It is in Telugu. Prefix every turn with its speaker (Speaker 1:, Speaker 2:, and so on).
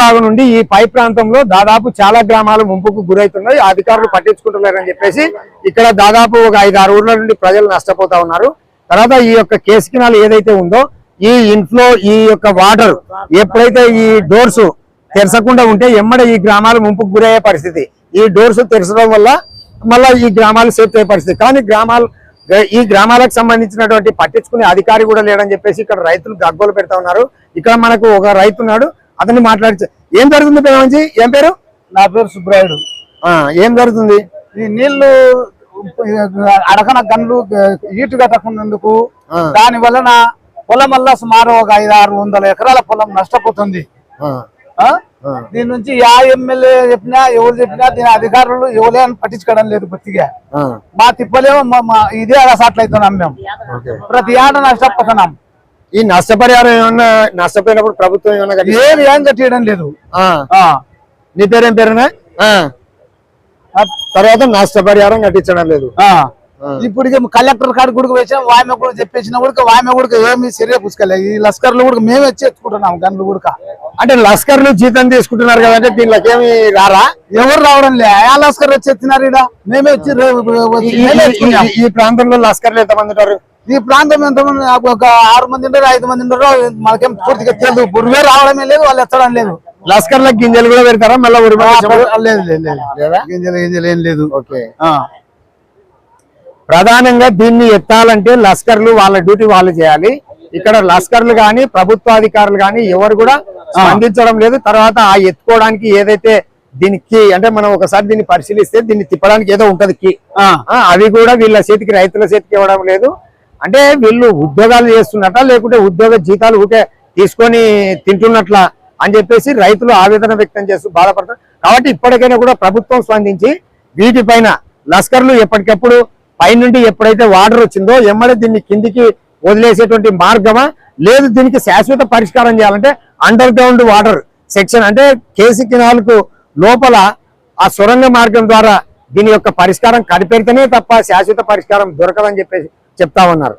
Speaker 1: వాగు నుండి ఈ పై ప్రాంతంలో దాదాపు చాలా గ్రామాలు ముంపుకు గురవుతున్నాయి అధికారులు పట్టించుకుంటలేరని చెప్పేసి ఇక్కడ దాదాపు ఒక ఐదు ఆరు ఊర్ల నుండి ప్రజలు నష్టపోతా ఉన్నారు. తర్వాత ఈ యొక్క కేసు కినాలు ఏదైతే ఉందో ఈ ఇన్ఫ్లో ఈ యొక్క వాటర్ ఎప్పుడైతే ఈ డోర్స్ తెరచకుండా ఉంటే ఎమ్మడే ఈ గ్రామాలు ముంపుకు గురయ్యే పరిస్థితి. ఈ డోర్స్ తెరచడం వల్ల మళ్ళా ఈ గ్రామాలు సేఫ్ అయ్యే పరిస్థితి. కానీ గ్రామాలు ఈ గ్రామాలకు సంబంధించినటువంటి పట్టించుకునే అధికారి కూడా లేడని చెప్పేసి ఇక్కడ రైతులు గగ్గోలు పెడతా ఉన్నారు. ఇక్కడ మనకు ఒక రైతున్నాడు అతన్ని మాట్లాడి ఏం జరుగుతుంది పేమంచి ఏం పేరు?
Speaker 2: నా పేరు సుబ్రాయుడు
Speaker 1: ఏం జరుగుతుంది?
Speaker 2: ఈ నీళ్ళు అడకన గన్లు ఈటు కట్టకున్నందుకు. దాని వలన పొలం వల్ల సుమారు ఒక ఐదు ఆరు వందల ఎకరాల పొలం నష్టపోతుంది. దీని నుంచి యా ఎమ్మెల్యే చెప్పినా ఎవరు చెప్పినా దీని అధికారులు ఎవరే అని పట్టించుకోవడం లేదు బొత్తిగా మా తిప్పలేమో ఇదే అసట్లయితున్నాం మేము. ప్రతి ఏట నష్టపోతున్నాం.
Speaker 1: ఈ నష్టపరిహారం ఏమన్నా నష్టపోయినప్పుడు ప్రభుత్వం ఏమన్నా
Speaker 2: ఏది ఏం కట్టేయడం లేదు.
Speaker 1: నీ పేరేం పేరునా? తర్వాత నష్టపరిహారం కట్టించడం లేదు.
Speaker 2: ఇప్పుడు కలెక్టర్ కాడ గుడికి వచ్చాం వామె కూడా చెప్పేసిన కూడా వామె కూడా ఏమి చర్య పుచ్చుకోలే ఈ లస్కర్లు కూడా మేమే తెచ్చుకుంటున్నాం గన్లు కూడా.
Speaker 1: అంటే లస్కర్లు జీతం తీసుకుంటున్నారు కదంటే దీనిలోకి ఏమి రారా?
Speaker 2: ఎవరు రావడం లే. ఆ లస్కర్ వచ్చి ఎత్తినారు ఈడ. మేమే వచ్చి
Speaker 1: ఈ- ప్రాంతంలో లస్కర్లు ఎంతమంది ఉంటారు?
Speaker 2: ఈ ప్రాంతం ఎంతమంది? ఒక ఆరు మంది ఉంటారు ఐదు మంది ఉంటారు. మనకేం పూర్తిగా తెలియదు. బుర్మే రావడమే లేదు వాళ్ళు ఎత్తడం లేదు.
Speaker 1: లస్కర్లకు గింజలు కూడా పెడతారా? మళ్ళీ?
Speaker 2: లేదు? గింజలు గింజలు ఏం లేదు.
Speaker 1: ఓకే.
Speaker 2: ఆ.
Speaker 1: ప్రధానంగా దీన్ని ఎత్తాలంటే లస్కర్లు వాళ్ళ డ్యూటీ వాళ్ళు చేయాలి. ఇక్కడ లస్కర్లు గాని ప్రభుత్వాధికారులు గాని ఎవరు కూడా స్పందించడం లేదు. తర్వాత ఆ ఎత్తుకోవడానికి ఏదైతే దీనికి అంటే మనం ఒకసారి దీన్ని పరిశీలిస్తే దీన్ని తిప్పడానికి ఏదో ఉంటది అవి కూడా వీళ్ళ చేతికి రైతుల చేతికి ఇవ్వడం లేదు. అంటే వీళ్ళు ఉద్యోగాలు చేస్తున్నట్ట లేకుంటే ఉద్యోగ జీతాలు ఊకే తీసుకొని తింటున్నట్ల అని చెప్పేసి రైతులు ఆవేదన వ్యక్తం చేస్తూ బాధపడతారు. కాబట్టి ఇప్పటికైనా కూడా ప్రభుత్వం స్పందించి వీటిపైన లస్కర్లు ఎప్పటికప్పుడు పైనుండి ఎప్పుడైతే వాటర్ వచ్చిందో ఎమ్మడే దీన్ని కిందికి వదిలేసేటువంటి మార్గమా? లేదు దీనికి శాశ్వత పరిష్కారం చేయాలంటే అండర్ గ్రౌండ్ వాటర్ సెక్షన్ అంటే కేసీ కినాలకు లోపల ఆ సొరంగ మార్గం ద్వారా దీని యొక్క పరిష్కారం కనిపెడితేనే తప్ప శాశ్వత పరిష్కారం దొరకదని చెప్పేసి చెప్తా ఉన్నారు.